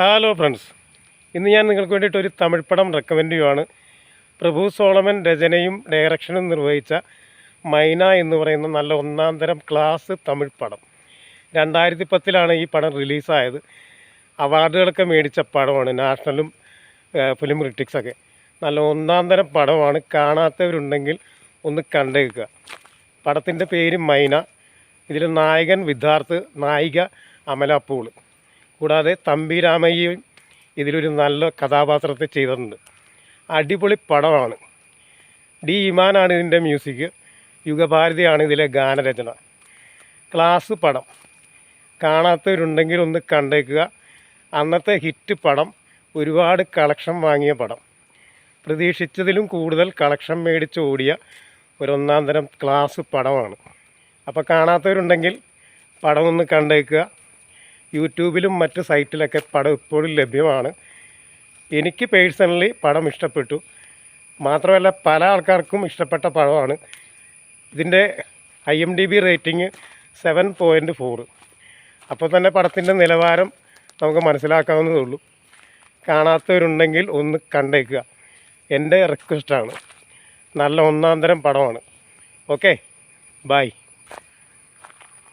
Hello friends ഇന്ന് ഞാൻ നിങ്ങൾക്ക് വേണ്ടിയിട്ട് ഒരു തമിഴ് പടം റെക്കമെൻഡ് ചെയ്യുവാണ്. പ്രഭു സോളമൻ രചനയും ഡയറക്ഷനും നിർവഹിച്ച മൈന എന്ന് പറയുന്ന നല്ല ഒന്നാം തരം ക്ലാസ് തമിഴ് പടം. രണ്ടായിരത്തി പത്തിലാണ് ഈ പടം റിലീസായത് അവാർഡുകളൊക്കെ മേടിച്ച പടമാണ്. നാഷണലും ഫിലിം ക്രിറ്റിക്സൊക്കെ നല്ല ഒന്നാം തരം പടമാണ്. കാണാത്തവരുണ്ടെങ്കിൽ ഒന്ന് കണ്ടേക്കുക. പടത്തിന്റെ പേര് മൈന. ഇതിൽ നായകൻ വിദ്യാർത്ഥ് നായിക അമലാപ്പൂൾ കൂടാതെ തമ്പി രാമയ്യയും ഇതിലൊരു നല്ല കഥാപാത്രത്തെ ചെയ്തിട്ടുണ്ട്. അടിപൊളി പടമാണ്. ഡി ഇമാനാണ് ഇതിന്റെ മ്യൂസിക് യുഗഭാരതിയാണ് ഇതിലെ ഗാനരചന. ക്ലാസ് പടം. കാണാത്തവരുണ്ടെങ്കിൽ ഒന്ന് കണ്ടേക്കുക. അന്നത്തെ ഹിറ്റ് പടം ഒരുപാട് കളക്ഷൻ വാങ്ങിയ പടം. പ്രതീക്ഷിച്ചതിലും കൂടുതൽ കളക്ഷൻ മേടിച്ച് ഓടിയ ഒരൊന്നാം തരം ക്ലാസ് പടമാണ്. അപ്പോൾ കാണാത്തവരുണ്ടെങ്കിൽ പടം ഒന്ന് കണ്ടേക്കുക. യൂട്യൂബിലും മറ്റ് സൈറ്റിലൊക്കെ പടം ഇപ്പോഴും ലഭ്യമാണ്. എനിക്ക് പേഴ്സണലി പടം ഇഷ്ടപ്പെട്ടു. മാത്രമല്ല പല ആൾക്കാർക്കും ഇഷ്ടപ്പെട്ട പടമാണ്. ഇതിന്റെ I M D B rating seven point four. അപ്പോൾ തന്നെ പടത്തിന്റെ നിലവാരം നമുക്ക് മനസ്സിലാക്കാവുന്നതേ ഉള്ളൂ. കാണാത്തവരുണ്ടെങ്കിൽ ഒന്ന് കണ്ടേക്കുക. എന്റെ റിക്വസ്റ്റാണ്. നല്ല ഒന്നാം തരം പടമാണ്. Okay bye.